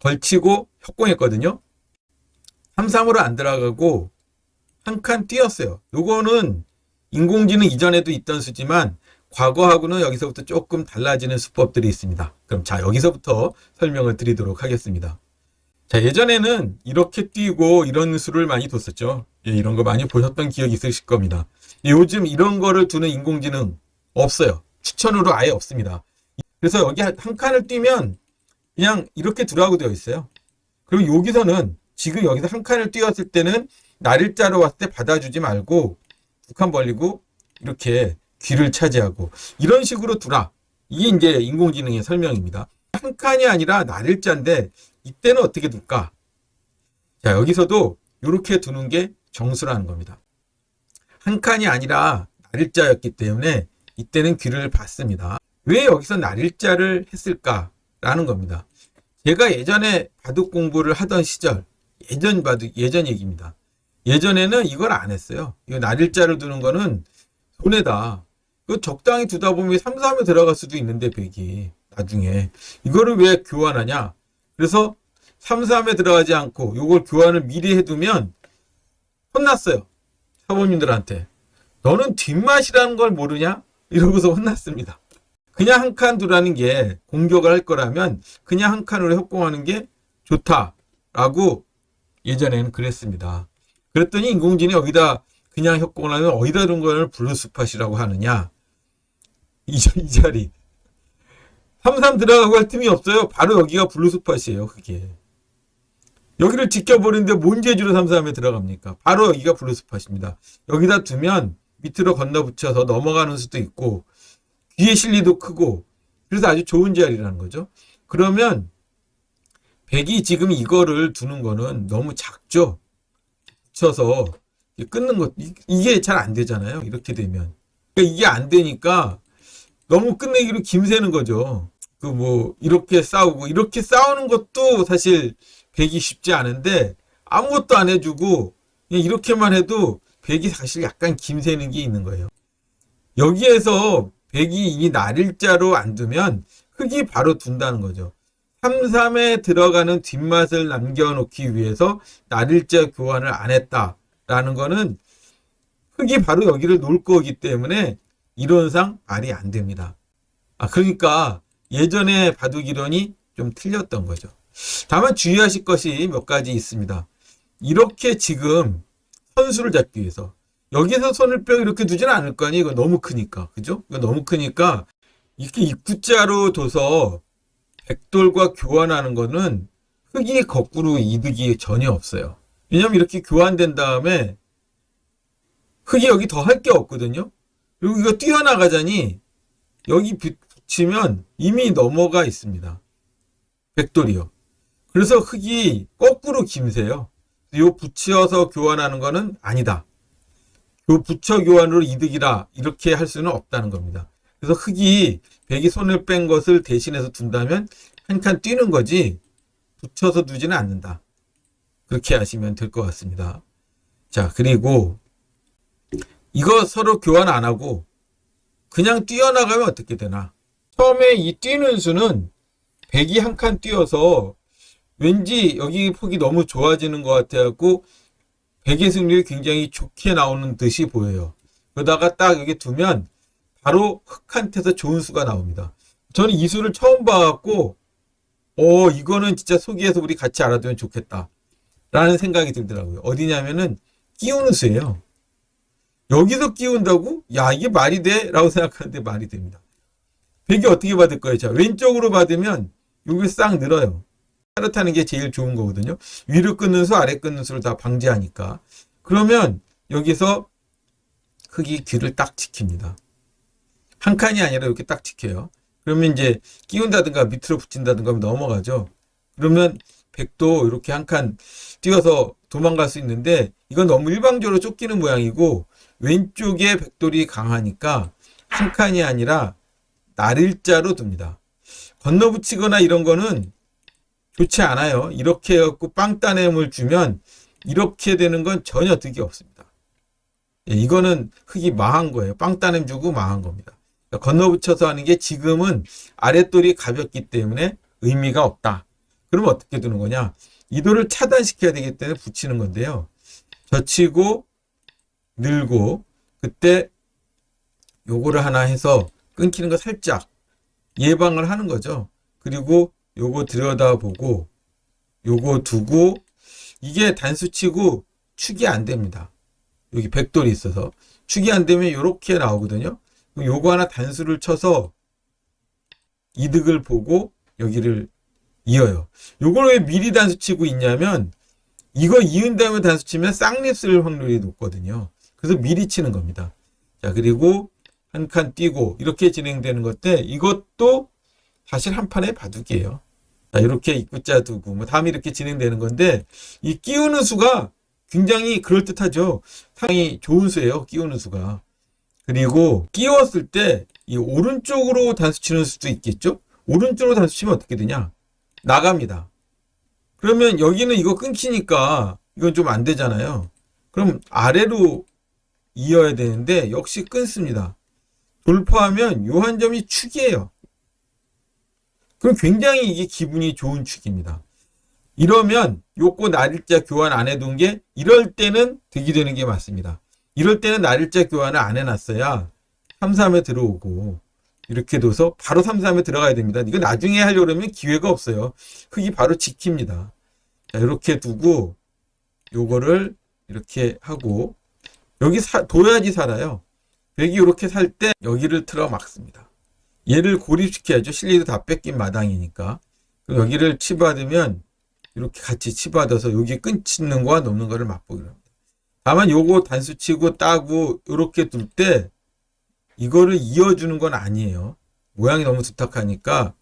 걸치고 협공했거든요. 3-3으로 안 들어가고 한칸 띄었어요. 요거는 인공지능 이전에도 있던 수지만 과거하고는 여기서부터 조금 달라지는 수법들이 있습니다. 그럼 자, 여기서부터 설명을 드리도록 하겠습니다. 자, 예전에는 이렇게 뛰고 이런 수를 많이 뒀었죠. 예, 이런 거 많이 보셨던 기억이 있으실 겁니다. 예, 요즘 이런 거를 두는 인공지능 없어요. 추천으로 아예 없습니다. 그래서 여기 한 칸을 뛰면 그냥 이렇게 두라고 되어 있어요. 그리고 여기서는 지금 여기서 한 칸을 띄웠을 때는 날일자로 왔을 때 받아주지 말고 두 칸 벌리고 이렇게 귀를 차지하고 이런 식으로 두라. 이게 이제 인공지능의 설명입니다. 한 칸이 아니라 날일자인데 이때는 어떻게 둘까? 자, 여기서도 이렇게 두는 게 정수라는 겁니다. 한 칸이 아니라 날일자였기 때문에 이때는 귀를 받습니다. 왜 여기서 날일자를 했을까 라는 겁니다. 제가 예전에 바둑 공부를 하던 시절, 예전 바둑, 예전 얘기입니다. 예전에는 이걸 안 했어요. 이거 날일자를 두는 거는 손해다. 그 적당히 두다 보면 3, 3에 들어갈 수도 있는데, 백이. 나중에. 이거를 왜 교환하냐? 그래서 3, 3에 들어가지 않고 요걸 교환을 미리 해두면 혼났어요. 사모님들한테. 너는 뒷맛이라는 걸 모르냐? 이러고서 혼났습니다. 그냥 한 칸 두라는 게 공격을 할 거라면 그냥 한 칸으로 협공하는 게 좋다라고 예전에는 그랬습니다. 그랬더니 인공지능이 여기다 그냥 협공을 하면 어디다 둔걸 블루스팟이라고 하느냐? 이, 자- 이 자리. 33 들어가고 할 틈이 없어요. 바로 여기가 블루스팟이에요, 그게. 여기를 지켜보는데 뭔 재주로 33에 들어갑니까? 바로 여기가 블루스팟입니다. 여기다 두면 밑으로 건너붙여서 넘어가는 수도 있고, 귀의 실리도 크고, 그래서 아주 좋은 자리라는 거죠. 그러면, 백이 지금 이거를 두는 거는 너무 작죠? 붙여서 끊는 것, 이- 이게 잘 안 되잖아요. 이렇게 되면. 그러니까 이게 안 되니까 너무 끝내기로 김새는 거죠. 그 뭐, 이렇게 싸우고, 이렇게 싸우는 것도 사실 백이 쉽지 않은데, 아무것도 안 해주고, 이렇게만 해도 백이 사실 약간 김새는 게 있는 거예요. 여기에서 백이 이 날일자로 안 두면 흙이 바로 둔다는 거죠. 3, 3에 들어가는 뒷맛을 남겨놓기 위해서 날일자 교환을 안 했다라는 거는 흙이 바로 여기를 놓을 거기 때문에 이론상 말이 안 됩니다. 아, 그러니까 예전에 바둑 이론이 좀 틀렸던 거죠. 다만 주의하실 것이 몇 가지 있습니다. 이렇게 지금 선수를 잡기 위해서 여기서 손을 뼈 이렇게 두지는 않을 거 아니에요. 이거 너무 크니까. 그죠? 이거 너무 크니까 이렇게 입구자로 둬서 백돌과 교환하는 거는 흙이 거꾸로 이득이 전혀 없어요. 왜냐면 이렇게 교환된 다음에 흙이 여기 더 할 게 없거든요. 그리고 이거 뛰어나가자니 여기 붙- 붙이면 이미 넘어가 있습니다. 백돌이요. 그래서 흙이 거꾸로 김새요. 요 붙여서 교환하는 거는 아니다. 요 붙여 교환으로 이득이라 이렇게 할 수는 없다는 겁니다. 그래서 흙이 백이 손을 뺀 것을 대신해서 둔다면 한 칸 뛰는 거지 붙여서 두지는 않는다. 그렇게 하시면 될 것 같습니다. 자, 그리고 이거 서로 교환 안 하고 그냥 뛰어나가면 어떻게 되나? 처음에 이 뛰는 수는 백이 한 칸 뛰어서 왠지 여기 폭이 너무 좋아지는 것 같아갖고 백의 승률이 굉장히 좋게 나오는 듯이 보여요. 그러다가 딱 여기 두면 바로 흙한테서 좋은 수가 나옵니다. 저는 이 수를 처음 봐갖고 어 이거는 진짜 소기에서 우리 같이 알아두면 좋겠다 라는 생각이 들더라고요. 어디냐면은 끼우는 수예요. 여기서 끼운다고? 야 이게 말이 돼? 라고 생각하는데 말이 됩니다. 백이 어떻게 받을 거예요? 자 왼쪽으로 받으면 여기 싹 늘어요. 타르타는 게 제일 좋은 거거든요. 위로 끊는 수, 아래 끊는 수를 다 방지하니까. 그러면 여기서 흙이 귀를 딱 지킵니다. 한 칸이 아니라 이렇게 딱 지켜요. 그러면 이제 끼운다든가 밑으로 붙인다든가 하면 넘어가죠. 그러면 백도 이렇게 한 칸 뛰어서 도망갈 수 있는데 이건 너무 일방적으로 쫓기는 모양이고 왼쪽에 백돌이 강하니까 한 칸이 아니라 날일자로 둡니다. 건너붙이거나 이런 거는 좋지 않아요. 이렇게 해갖고 빵따냄을 주면 이렇게 되는 건 전혀 득이 없습니다. 예, 이거는 흙이 망한 거예요. 빵따냄 주고 망한 겁니다. 그러니까 건너붙여서 하는 게 지금은 아랫돌이 가볍기 때문에 의미가 없다. 그러면 어떻게 두는 거냐? 이도를 차단시켜야 되기 때문에 붙이는 건데요. 젖히고 늘고 그때 요거를 하나 해서 끊기는 거 살짝 예방을 하는 거죠. 그리고 요거 들여다보고 요거 두고 이게 단수치고 축이 안 됩니다. 여기 백돌이 있어서 축이 안 되면 요렇게 나오거든요. 요거 하나 단수를 쳐서 이득을 보고 여기를 이어요. 요걸 왜 미리 단수 치고 있냐면 이거 이은 다음에 단수 치면 쌍립 쓸 확률이 높거든요. 그래서 미리 치는 겁니다. 자, 그리고 한칸 띄고 이렇게 진행되는 것 때 이것도 사실 한 판의 바둑이에요. 자, 이렇게 입구자 두고 뭐 다음에 이렇게 진행되는 건데 이 끼우는 수가 굉장히 그럴듯하죠. 상당히 좋은 수예요. 끼우는 수가. 그리고 끼웠을 때 이 오른쪽으로 단수 치는 수도 있겠죠. 오른쪽으로 단수 치면 어떻게 되냐? 나갑니다. 그러면 여기는 이거 끊기니까 이건 좀 안 되잖아요. 그럼 아래로 이어야 되는데 역시 끊습니다. 돌파하면 요 한 점이 축이에요. 그럼 굉장히 이게 기분이 좋은 축입니다. 이러면 요거 날일자 교환 안 해둔 게 이럴 때는 득이 되는 게 맞습니다. 이럴 때는 날일자 교환을 안 해놨어야 3, 3에 들어오고 이렇게 둬서 바로 3, 3에 들어가야 됩니다. 이거 나중에 하려고 그러면 기회가 없어요. 흙이 바로 지킵니다. 자, 이렇게 두고 요거를 이렇게 하고 여기 사, 둬야지 살아요. 백이 이렇게 살 때 여기를 틀어 막습니다. 얘를 고립시켜야죠. 실리도 다 뺏긴 마당이니까. 그럼 여기를 치받으면 이렇게 같이 치받아서 여기 끊치는 거와 넘는 거를 맛보기로 합니다. 다만 요거 단수 치고 따고 이렇게 둘 때 이거를 이어주는 건 아니에요. 모양이 너무 두탁하니까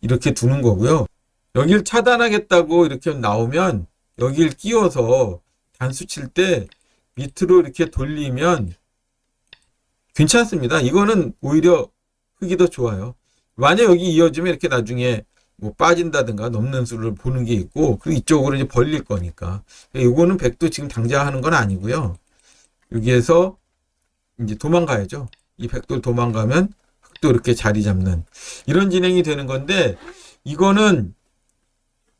이렇게 두는 거고요. 여기를 차단하겠다고 이렇게 나오면 여기를 끼워서 단수 칠 때 밑으로 이렇게 돌리면 괜찮습니다. 이거는 오히려 흙이 더 좋아요. 만약 여기 이어지면 이렇게 나중에 뭐 빠진다든가 넘는 수를 보는 게 있고 그리고 이쪽으로 이제 벌릴 거니까 이거는 백도 지금 당장 하는 건 아니고요. 여기에서 이제 도망가야죠. 이 백돌 도망가면 흙도 이렇게 자리 잡는 이런 진행이 되는 건데 이거는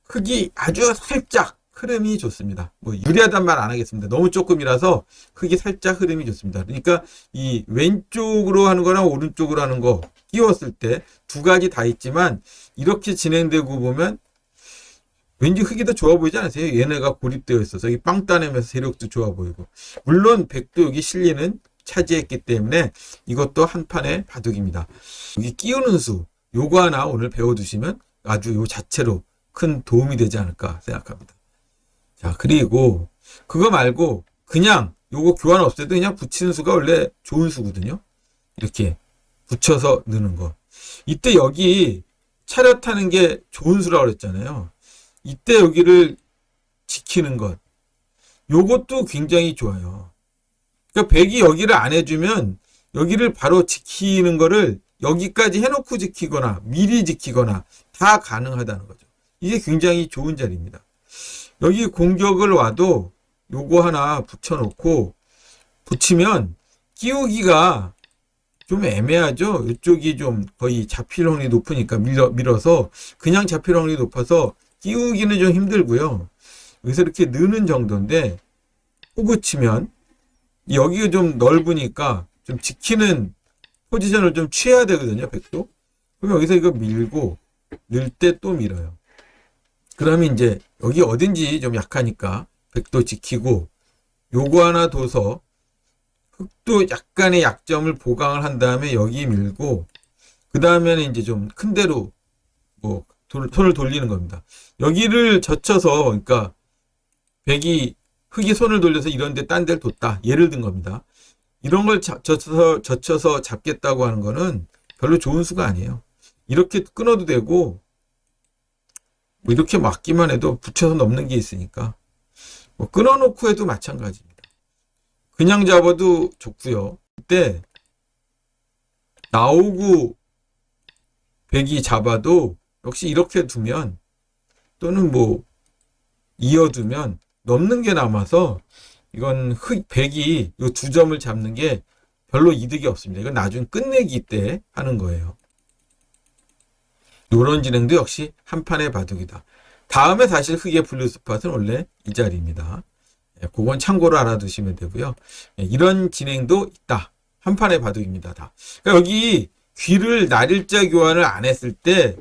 흙이 아주 살짝 흐름이 좋습니다. 뭐 유리하단 말 안 하겠습니다. 너무 조금이라서 흙이 살짝 흐름이 좋습니다. 그러니까 이 왼쪽으로 하는 거랑 오른쪽으로 하는 거 끼웠을 때 두 가지 다 있지만 이렇게 진행되고 보면 왠지 흙이 더 좋아 보이지 않으세요? 얘네가 고립되어 있어서 이 빵 따내면서 세력도 좋아 보이고 물론 백도 여기 실리는 차지했기 때문에 이것도 한 판의 바둑입니다. 여기 끼우는 수 요거 하나 오늘 배워두시면 아주 요 자체로 큰 도움이 되지 않을까 생각합니다. 자, 그리고 그거 말고 그냥 요거 교환 없애도 그냥 붙이는 수가 원래 좋은 수거든요. 이렇게 붙여서 넣는 거. 이때 여기 차렷하는 게 좋은 수라고 그랬잖아요. 이때 여기를 지키는 것. 요것도 굉장히 좋아요. 그러니까 백이 여기를 안 해주면 여기를 바로 지키는 거를 여기까지 해놓고 지키거나 미리 지키거나 다 가능하다는 거죠. 이게 굉장히 좋은 자리입니다. 여기 공격을 와도 요거 하나 붙여놓고 붙이면 끼우기가 좀 애매하죠. 이쪽이 좀 거의 잡힐 확률이 높으니까 밀어, 밀어서 그냥 잡힐 확률이 높아서 끼우기는 좀 힘들고요. 여기서 이렇게 느는 정도인데 호구 치면 여기가 좀 넓으니까 좀 지키는 포지션을 좀 취해야 되거든요. 백도. 그럼 여기서 이거 밀고 늘 때 또 밀어요. 그러면 이제 여기 어딘지 좀 약하니까 백도 지키고 요거 하나 둬서 흙도 약간의 약점을 보강을 한 다음에 여기 밀고 그 다음에는 이제 좀큰 데로 뭐 돌, 손을 돌리는 겁니다. 여기를 젖혀서 그러니까 백이 흙이 손을 돌려서 이런 데 딴 데를 뒀다. 예를 든 겁니다. 이런 걸 자, 젖혀서, 젖혀서 잡겠다고 하는 거는 별로 좋은 수가 아니에요. 이렇게 끊어도 되고 뭐 이렇게 막기만 해도 붙여서 넘는 게 있으니까 뭐 끊어놓고 해도 마찬가지입니다. 그냥 잡아도 좋고요. 그때 나오고 백이 잡아도 역시 이렇게 두면 또는 뭐 이어두면 넘는 게 남아서 이건 흑 백이 이 두 점을 잡는 게 별로 이득이 없습니다. 이건 나중 끝내기 때 하는 거예요. 이런 진행도 역시 한 판의 바둑이다. 다음에 사실 흑의 블루 스팟은 원래 이 자리입니다. 예, 그건 참고로 알아두시면 되고요. 예, 이런 진행도 있다. 한 판의 바둑입니다. 다. 그러니까 여기 귀를 날일자 교환을 안 했을 때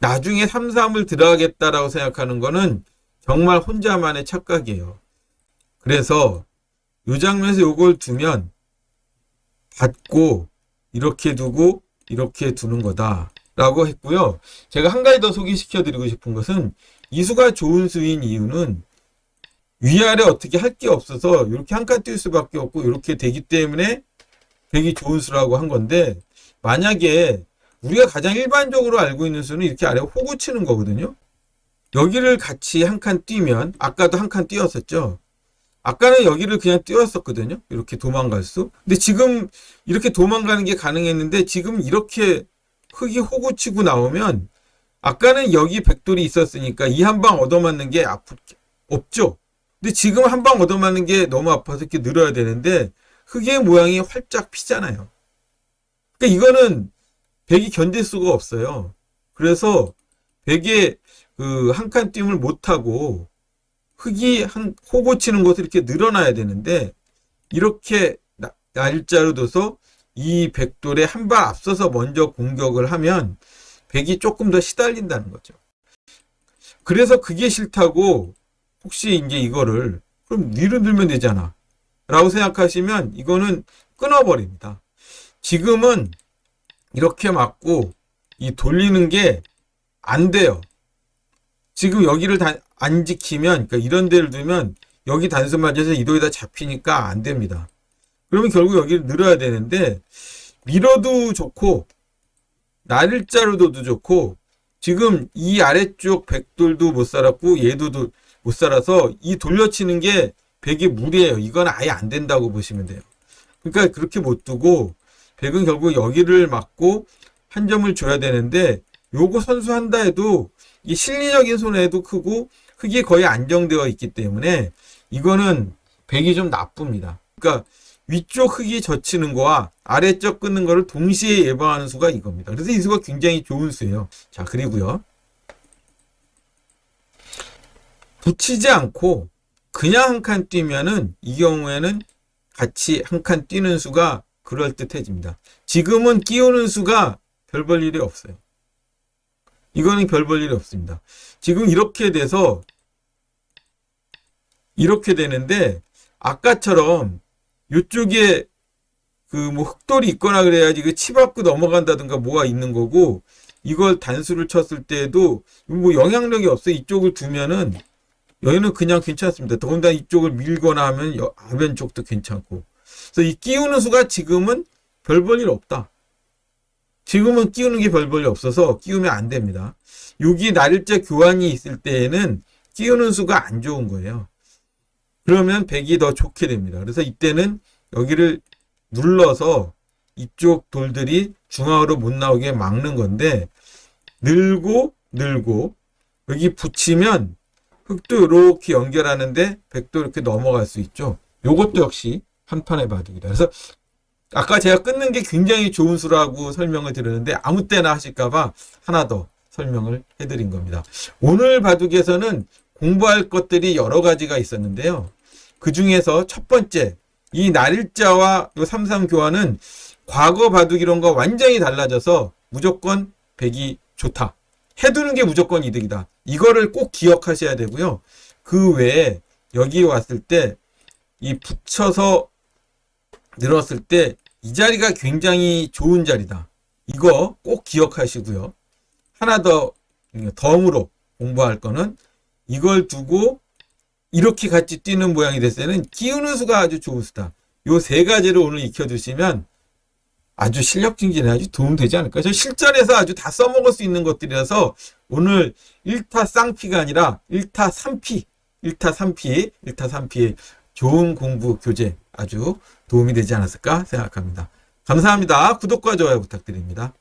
나중에 3, 3을 들어가겠다라고 생각하는 거는 정말 혼자만의 착각이에요. 그래서 이 장면에서 요걸 두면 받고 이렇게 두고 이렇게 두는 거다라고 했고요. 제가 한 가지 더 소개시켜 드리고 싶은 것은 이 수가 좋은 수인 이유는 위아래 어떻게 할 게 없어서 이렇게 한 칸 뛸 수밖에 없고 이렇게 되기 때문에 되게 좋은 수라고 한 건데 만약에 우리가 가장 일반적으로 알고 있는 수는 이렇게 아래 호구 치는 거거든요. 여기를 같이 한 칸 뛰면 아까도 한 칸 뛰었었죠. 아까는 여기를 그냥 뛰었었거든요. 이렇게 도망갈 수. 근데 지금 이렇게 도망가는 게 가능했는데 지금 이렇게 흙이 호구 치고 나오면 아까는 여기 백돌이 있었으니까 이 한 방 얻어맞는 게 아프 없죠. 근데 지금 한 방 얻어맞는 게 너무 아파서 이렇게 늘어야 되는데 흙의 모양이 활짝 피잖아요. 그러니까 이거는 백이 견딜 수가 없어요. 그래서 백에 그한칸 뛰임을 못하고 흙이 한 호고 치는 곳을 이렇게 늘어나야 되는데 이렇게 나- 날짜로 둬서 이 백돌에 한 발 앞서서 먼저 공격을 하면 백이 조금 더 시달린다는 거죠. 그래서 그게 싫다고 혹시 이제 이거를 그럼 위로 들면 되잖아. 라고 생각하시면 이거는 끊어버립니다. 지금은 이렇게 맞고 이 돌리는 게 안 돼요. 지금 여기를 다, 안 지키면 그러니까 이런 데를 두면 여기 단수 맞아서 이도에다 잡히니까 안 됩니다. 그러면 결국 여기를 늘어야 되는데 밀어도 좋고 날일자로 둬도 좋고 지금 이 아래쪽 백돌도 못 살았고 얘도 도- 못 살아서 이 돌려치는 게 백이 무리예요. 이건 아예 안 된다고 보시면 돼요. 그러니까 그렇게 못 두고 백은 결국 여기를 맞고 한 점을 줘야 되는데 요거 선수한다 해도 이 실리적인 손해도 크고 흙이 거의 안정되어 있기 때문에 이거는 백이 좀 나쁩니다. 그러니까 위쪽 흙이 젖히는 거와 아래쪽 끊는 거를 동시에 예방하는 수가 이겁니다. 그래서 이 수가 굉장히 좋은 수예요. 자, 그리고요. 붙이지 않고 그냥 한 칸 뛰면은 이 경우에는 같이 한 칸 뛰는 수가 그럴듯해집니다. 지금은 끼우는 수가 별 볼 일이 없어요. 이거는 별 볼 일이 없습니다. 지금 이렇게 돼서 이렇게 되는데 아까처럼 이쪽에 그 뭐 흑돌이 있거나 그래야지 그 치받고 넘어간다든가 뭐가 있는 거고 이걸 단수를 쳤을 때에도 뭐 영향력이 없어 이쪽을 두면은 여기는 그냥 괜찮습니다. 더군다나 이쪽을 밀거나 하면 여- 아변 쪽도 괜찮고 그래서 이 끼우는 수가 지금은 별 볼 일 없다. 지금은 끼우는 게 별 볼일 없어서 끼우면 안 됩니다. 여기 날일자 교환이 있을 때에는 끼우는 수가 안 좋은 거예요. 그러면 백이 더 좋게 됩니다. 그래서 이때는 여기를 눌러서 이쪽 돌들이 중앙으로 못 나오게 막는 건데 늘고 늘고 여기 붙이면 흙도 이렇게 연결하는데 백도 이렇게 넘어갈 수 있죠. 요것도 역시 한 판의 바둑이다. 그래서 아까 제가 끊는 게 굉장히 좋은 수라고 설명을 드렸는데 아무 때나 하실까봐 하나 더 설명을 해드린 겁니다. 오늘 바둑에서는 공부할 것들이 여러 가지가 있었는데요. 그 중에서 첫 번째, 이 날일자와 요 삼삼 교환은 과거 바둑 이론과 완전히 달라져서 무조건 백이 좋다. 해두는 게 무조건 이득이다. 이거를 꼭 기억하셔야 되고요. 그 외에 여기 왔을 때 이 붙여서 늘었을 때 이 자리가 굉장히 좋은 자리다. 이거 꼭 기억하시고요. 하나 더 덤으로 공부할 거는 이걸 두고 이렇게 같이 뛰는 모양이 됐을 때는 끼우는 수가 아주 좋은 수다. 요 세 가지를 오늘 익혀두시면 아주 실력 증진에 아주 도움되지 않을까요? 저 실전에서 아주 다 써먹을 수 있는 것들이라서 오늘 1타 쌍피가 아니라 1타 3피, 1타 3피, 1타 3피의 좋은 공부 교재 아주 도움이 되지 않았을까 생각합니다. 감사합니다. 구독과 좋아요 부탁드립니다.